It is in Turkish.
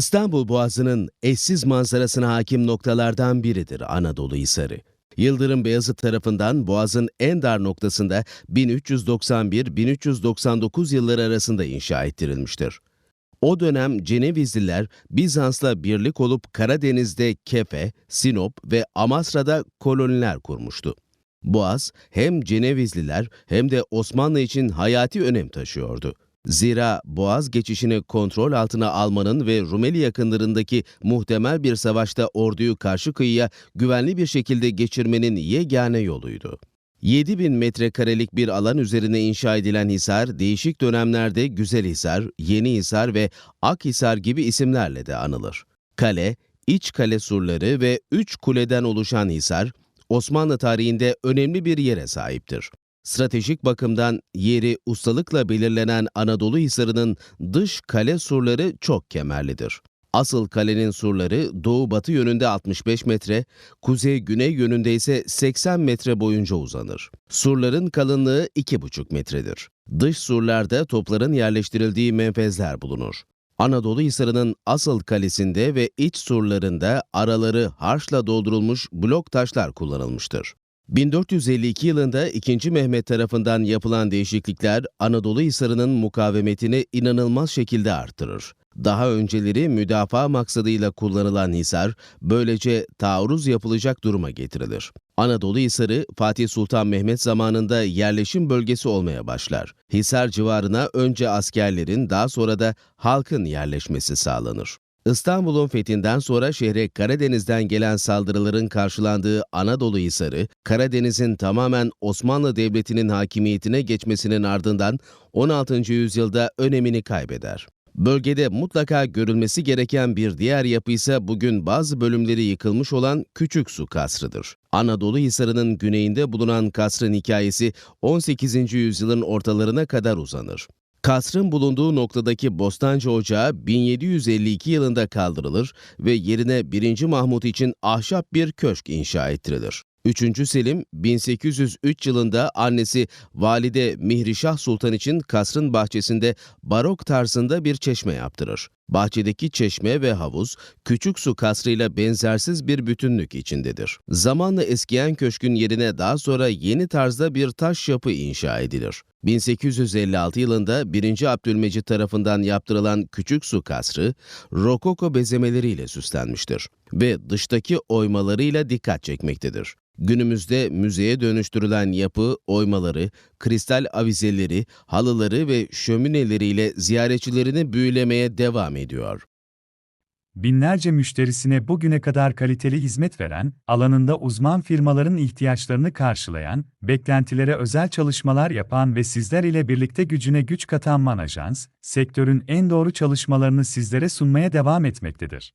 İstanbul Boğazı'nın eşsiz manzarasına hakim noktalardan biridir Anadolu Hisarı. Yıldırım Beyazıt tarafından Boğaz'ın en dar noktasında 1391-1399 yılları arasında inşa ettirilmiştir. O dönem Cenevizliler Bizans'la birlik olup Karadeniz'de Kefe, Sinop ve Amasra'da koloniler kurmuştu. Boğaz hem Cenevizliler hem de Osmanlı için hayati önem taşıyordu. Zira Boğaz geçişini kontrol altına almanın ve Rumeli yakınlarındaki muhtemel bir savaşta orduyu karşı kıyıya güvenli bir şekilde geçirmenin yegane yoluydu. 7000 metrekarelik bir alan üzerine inşa edilen Hisar, değişik dönemlerde Güzelhisar, Yenihisar ve Akhisar gibi isimlerle de anılır. Kale, iç kale surları ve üç kuleden oluşan Hisar, Osmanlı tarihinde önemli bir yere sahiptir. Stratejik bakımdan yeri ustalıkla belirlenen Anadolu Hisarı'nın dış kale surları çok kemerlidir. Asıl kalenin surları doğu-batı yönünde 65 metre, kuzey-güney yönünde ise 80 metre boyunca uzanır. Surların kalınlığı 2,5 metredir. Dış surlarda topların yerleştirildiği menfezler bulunur. Anadolu Hisarı'nın asıl kalesinde ve iç surlarında araları harçla doldurulmuş blok taşlar kullanılmıştır. 1452 yılında 2. Mehmet tarafından yapılan değişiklikler Anadolu Hisarı'nın mukavemetini inanılmaz şekilde arttırır. Daha önceleri müdafaa maksadıyla kullanılan Hisar, böylece taarruz yapılacak duruma getirilir. Anadolu Hisarı, Fatih Sultan Mehmet zamanında yerleşim bölgesi olmaya başlar. Hisar civarına önce askerlerin, daha sonra da halkın yerleşmesi sağlanır. İstanbul'un fethinden sonra şehre Karadeniz'den gelen saldırıların karşılandığı Anadolu Hisarı, Karadeniz'in tamamen Osmanlı Devleti'nin hakimiyetine geçmesinin ardından 16. yüzyılda önemini kaybeder. Bölgede mutlaka görülmesi gereken bir diğer yapı ise bugün bazı bölümleri yıkılmış olan Küçük Su Kasrı'dır. Anadolu Hisarı'nın güneyinde bulunan kasrın hikayesi 18. yüzyılın ortalarına kadar uzanır. Kasrın bulunduğu noktadaki Bostancı Ocağı 1752 yılında kaldırılır ve yerine 1. Mahmut için ahşap bir köşk inşa ettirilir. 3. Selim 1803 yılında annesi Valide Mihrişah Sultan için kasrın bahçesinde barok tarzında bir çeşme yaptırır. Bahçedeki çeşme ve havuz küçük su kasrıyla benzersiz bir bütünlük içindedir. Zamanla eskiyen köşkün yerine daha sonra yeni tarzda bir taş yapı inşa edilir. 1856 yılında 1. Abdülmecit tarafından yaptırılan küçük su kasrı, rokoko bezemeleriyle süslenmiştir ve dıştaki oymalarıyla dikkat çekmektedir. Günümüzde müzeye dönüştürülen yapı, oymaları, kristal avizeleri, halıları ve şömineleriyle ziyaretçilerini büyülemeye devam ediyor. Binlerce müşterisine bugüne kadar kaliteli hizmet veren, alanında uzman firmaların ihtiyaçlarını karşılayan, beklentilere özel çalışmalar yapan ve sizler ile birlikte gücüne güç katan Manajans, sektörün en doğru çalışmalarını sizlere sunmaya devam etmektedir.